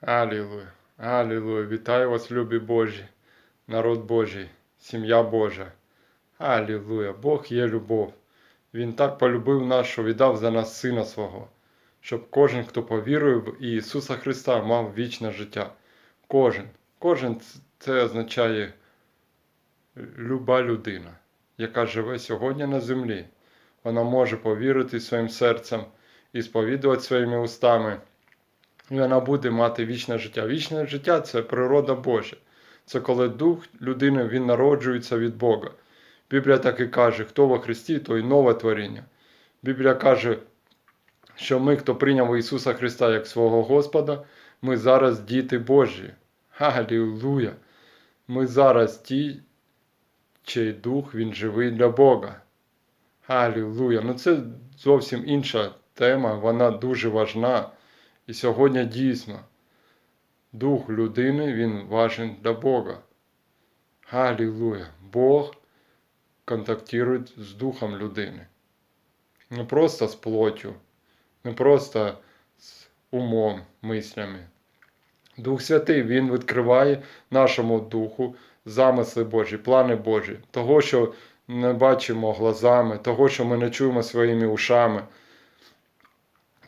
Алілуя, Алілуя. Вітаю вас, любі Божі, народ Божий, сім'я Божа. Алілуя. Бог є любов. Він так полюбив нас, що віддав за нас Сина Свого, щоб кожен, хто повірує в Ісуса Христа, мав вічне життя. Кожен. Кожен це означає люба людина, яка живе сьогодні на землі. Вона може повірити своїм серцем і сповідувати своїми устами. І вона буде мати вічне життя. Вічне життя це природа Божа. Це коли дух людини він народжується від Бога. Біблія так і каже, хто во Христі, то й нове творіння. Біблія каже, що ми, хто прийняв Ісуса Христа як свого Господа, ми зараз діти Божі. Алілуя! Ми зараз ті, чий дух він живий для Бога. Алілуя! Ну це зовсім інша тема, вона дуже важна. І сьогодні дійсно дух людини він важен для Бога. Алілуя! Бог контактує з духом людини. Не просто з плоттю, не просто з умом, мислями. Дух Святий Він відкриває нашому духу замисли Божі, плани Божі, того, що не бачимо глазами, того, що ми не чуємо своїми ушами,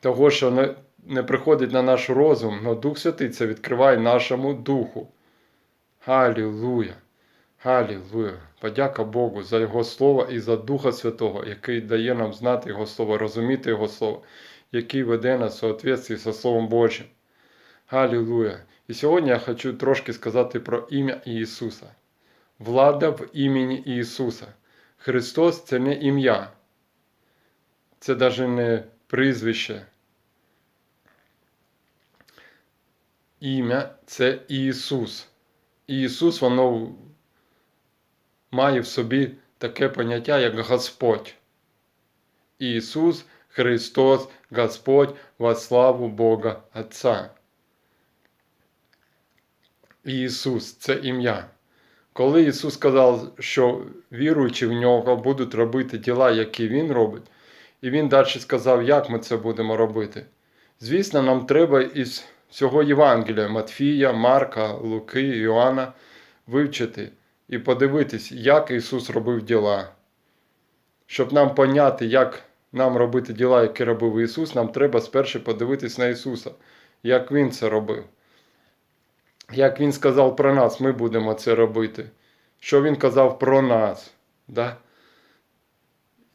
того, що не, не приходить на наш розум, але Дух Святий це відкриває нашому духу. Галілуя! Галілуя! Подяка Богу за Його Слово і за Духа Святого, який дає нам знати Його Слово, розуміти Його Слово, який веде нас в соответствии со Словом Божим. Галілуя! І сьогодні я хочу трошки сказати про ім'я Ісуса. Влада в імені Ісуса. Христос це не ім'я, це навіть не прізвище. Ім'я це Ісус. І Ісус, воно має в собі таке поняття, як Господь. Ісус Христос, Господь во славу Бога Отця. Ісус це ім'я. Коли Ісус сказав, що віруючи в нього будуть робити діла, які Він робить, і Він далі сказав, як ми це будемо робити. Звісно, нам треба із всього Євангелія Матфія, Марка, Луки, Іоанна вивчити і подивитись, як Ісус робив діла. Щоб нам поняти, як нам робити діла, які робив Ісус, нам треба спершу подивитись на Ісуса, як Він це робив. Як Він сказав про нас, ми будемо це робити. Що Він казав про нас. Да?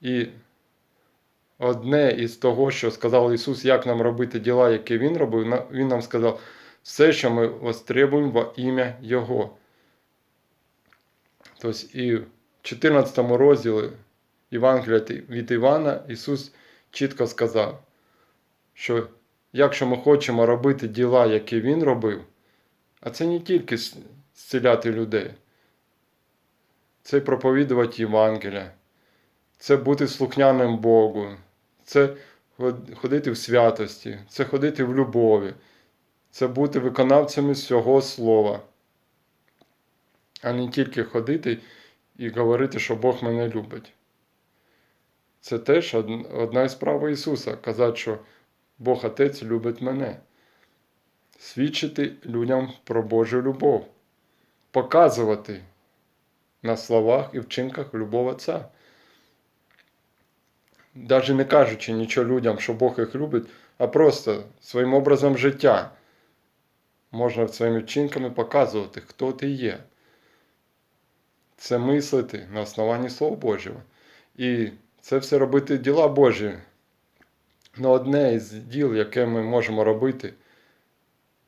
І одне із того, що сказав Ісус, як нам робити діла, які Він робив, Він нам сказав, все, що ми востребуємо во ім'я Його. Тобто і в 14 розділі Євангелія від Івана Ісус чітко сказав, що якщо ми хочемо робити діла, які Він робив, а це не тільки зціляти людей, це проповідувати Євангелія, це бути слухняним Богу, це ходити в святості, це ходити в любові, це бути виконавцями всього слова, а не тільки ходити і говорити, що Бог мене любить. Це теж одна із справ Ісуса казати, що Бог Отець любить мене. Свідчити людям про Божу любов, показувати на словах і вчинках любов Отця. Навіть не кажучи нічого людям, що Бог їх любить, а просто своїм образом життя можна своїми вчинками показувати, хто ти є. Це мислити на основанні Слова Божого. І це все робити діла Божі. Но одне із діл, яке ми можемо робити,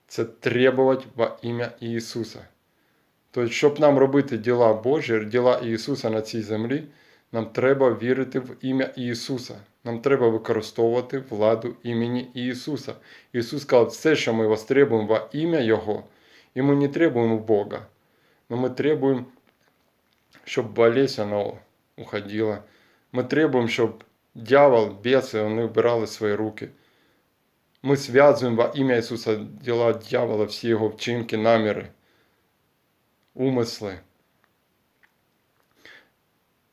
це требувати во ім'я Ісуса. Тобто, щоб нам робити діла Божі, діла Ісуса на цій землі, нам треба вірити в ім'я Ісуса. Нам треба використовувати владу імені Ісуса. Ісус сказав, все, що ми востребуємо во ім'я Його, і ми не требуємо Бога, но ми требуємо, щоб болезнь вона уходила. Ми требуємо, щоб дьявол, беси, вони вбирали свої руки. Ми зв'язуємо во ім'я Ісуса діла дьявола, всі його вчинки, наміри, умисли.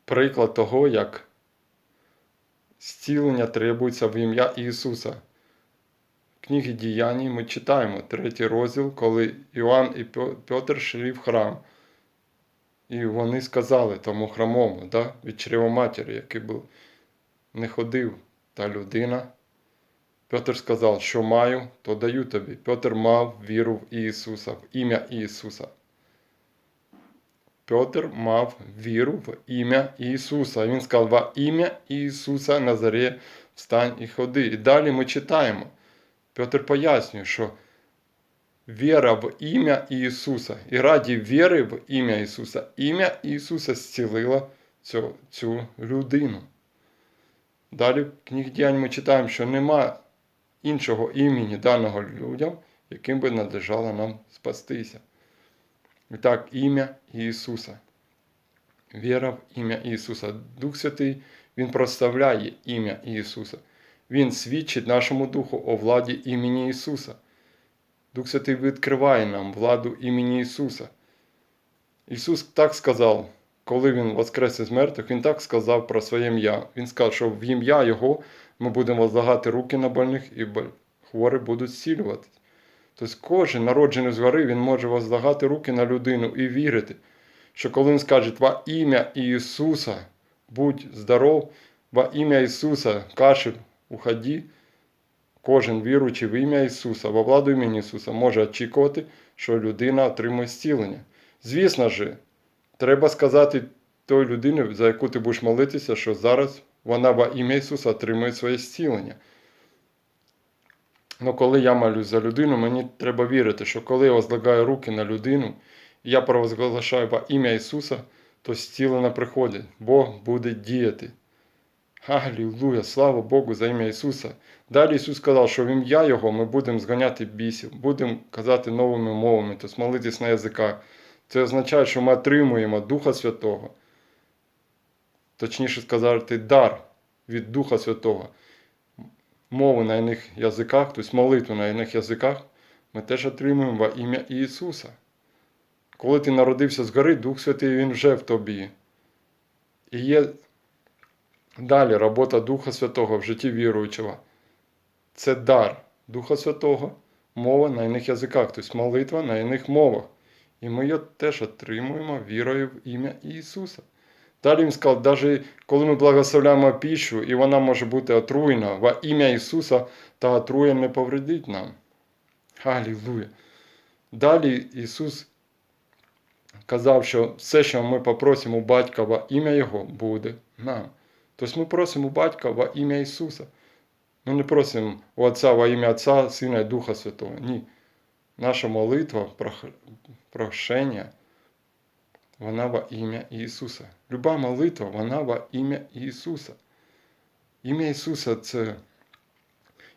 Приклад того, як зцілення требується в ім'я Ісуса. книги Діянь ми читаємо третій розділ, коли Іоанн і Петр йшли в храм. І вони сказали тому храмому, да, від чрева матері, який був, не ходив та людина. Петр сказав, що маю, то даю тобі. Петр мав віру в Ісуса, в ім'я Ісуса. Петр мав віру в ім'я Ісуса. Він сказав, во ім'я Ісуса Назаре, встань і ходи. І далі ми читаємо. Петр пояснює, що віра в ім'я Ісуса. І раді віри в ім'я Ісуса, ім'я Ісуса зцілило цю, цю людину. Далі в книгі діянь ми читаємо, що нема іншого імені даного людям, яким би надлежало нам спастися. Так, ім'я Ісуса. Віра в ім'я Ісуса. Дух Святий, Він проставляє ім'я Ісуса. Він свідчить нашому Духу о владі імені Ісуса. Дух Святий відкриває нам владу імені Ісуса. Ісус так сказав, коли Він воскрес із мертвих, Він так сказав про своє ім'я. Він сказав, що в ім'я Його ми будемо возлагати руки на больних і хворі будуть зцілюватись. Тобто кожен народжений згори, він може возлагати руки на людину і вірити, що коли він скаже во ім'я Ісуса, будь здоров, во ім'я Ісуса, кашель, уходи, кожен віруючий в ім'я Ісуса, во владу імені Ісуса, може очікувати, що людина отримує зцілення. Звісно ж, треба сказати той людині, за яку ти будеш молитися, що зараз вона во ім'я Ісуса отримує своє зцілення. Ну, коли я молюсь за людину, мені треба вірити, що коли я возлагаю руки на людину, і я провозглашаю во ім'я Ісуса, то зцілення приходить, Бог буде діяти. Алілуя, слава Богу за ім'я Ісуса. Далі Ісус сказав, що в ім'я Його ми будемо зганяти бісів, будемо казати новими мовами, тобто молитись на язиках. Це означає, що ми отримуємо Духа Святого. Точніше сказати, дар від Духа Святого. Мови на іних язиках, тобто молитву на іних язиках, ми теж отримуємо во ім'я Ісуса. Коли ти народився згори, Дух Святий Він вже в тобі. І є далі робота Духа Святого в житті віруючого. Це дар Духа Святого, мова на іних язиках, тобто молитва на іних мовах. І ми її теж отримуємо вірою в ім'я Ісуса. Далі він сказав, навіть коли ми благословляємо піщу, і вона може бути отруєна, во ім'я Ісуса, та отруя не повредить нам. Алілуя. Далі Ісус казав, що все, що ми попросимо у Батька во ім'я Його, буде нам. Тобто ми просимо у Батька во ім'я Ісуса. Ми не просимо у Отця во ім'я Отця, Сина і Духа Святого. Ні. Наша молитва, прошення, вона во ім'я Ісуса. Люба молитва, вона во ім'я Ісуса. Ім'я Ісуса це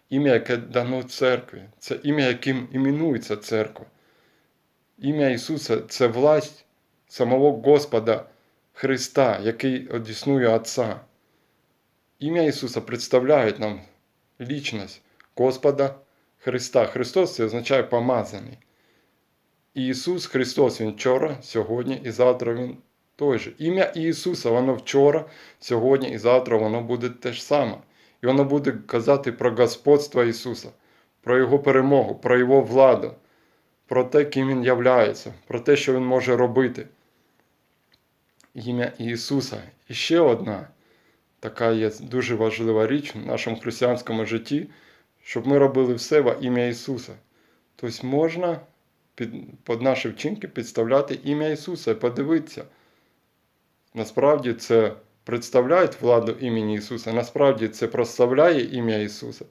ім'я, яке дано церкві, це ім'я, яким іменується церква. Ім'я Ісуса це власть самого Господа Христа, який одіснує Отця. Ім'я Ісуса представляє нам лічність Господа Христа. Христос це означає помазаний. Ісус Христос Він вчора, сьогодні і завтра Він той же. Ім'я Ісуса, воно вчора, сьогодні і завтра воно буде те ж саме. І воно буде казати про господство Ісуса, про Його перемогу, про Його владу, про те, ким Він являється, про те, що Він може робити. Ім'я Ісуса. І ще одна така є дуже важлива річ в нашому християнському житті, щоб ми робили все во ім'я Ісуса. Тобто можна під, під наші вчинки підставляти ім'я Ісуса і подивитися. Насправді це представляє владу імені Ісуса, насправді це прославляє ім'я Ісуса.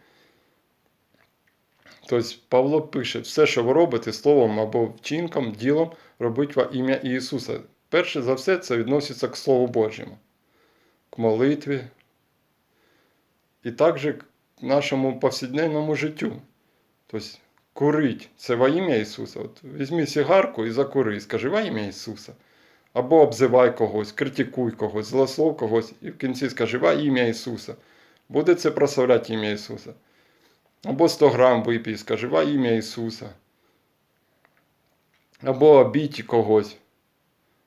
Тобто Павло пише, все, що ви робите словом або вчинком, ділом, робить во ім'я Ісуса. Перше за все, це відноситься к Слову Божому, к молитві і також к нашому повсякденному життю. Тобто курить це во ім'я Ісуса. От візьми сигарку і закури, скажи во ім'я Ісуса. Або обзивай когось, критикуй когось, злослов когось, і в кінці скажи во ім'я Ісуса. Буде це прославляти ім'я Ісуса. Або 100 грам випій, скажи во ім'я Ісуса. Або обідь когось.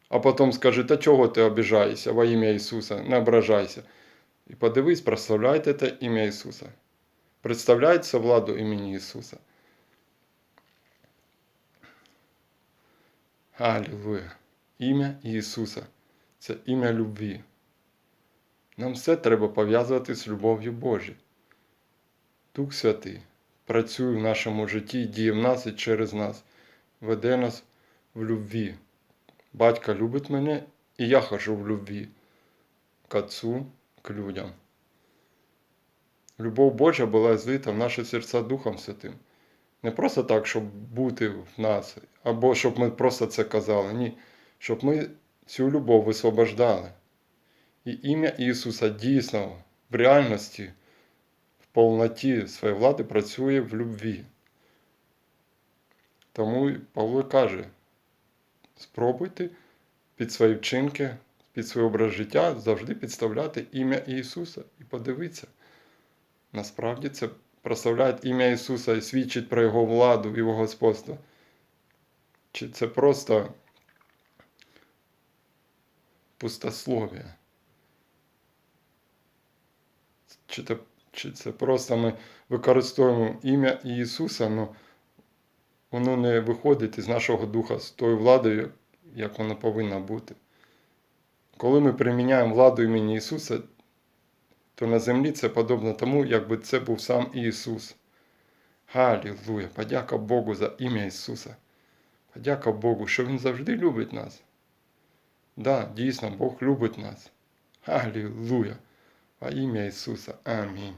А потім скажи, та чого ти обіжаєшся во ім'я Ісуса, не ображайся. І подивись, прославляйте те ім'я Ісуса. представляється владу імені Ісуса. Алілуя. Ім'я Ісуса це ім'я любві. Нам все треба пов'язувати з любов'ю Божою. Дух Святий працює в нашому житті, діє в нас і через нас, веде нас в любві. Батько любить мене, і я хожу в любві к Отцу, к людям. Любов Божа була злита в наші серця Духом Святим. Не просто так, щоб бути в нас, або щоб ми просто це казали. Ні. Щоб ми цю любов висвобождали. І ім'я Ісуса дійсно в реальності, в повноті своєї влади працює в любві. Тому Павло каже: спробуйте під свої вчинки, під свій образ життя завжди підставляти ім'я Ісуса і подивитися. Насправді це прославляє ім'я Ісуса і свідчить про Його владу і Його господство. Чи це просто пустослов'я? Чи це, чи це просто ми використовуємо ім'я Ісуса, але воно не виходить із нашого духа з тою владою, як вона повинна бути. Коли ми приміняємо владу імені Ісуса, то на землі це подобно тому, якби це був сам Ісус. Галілуя! Подяка Богу за ім'я Ісуса. Подяка Богу, що Він завжди любить нас. Да, дійсно, Бог любить нас. Галілуя! Во ім'я Ісуса. Амінь.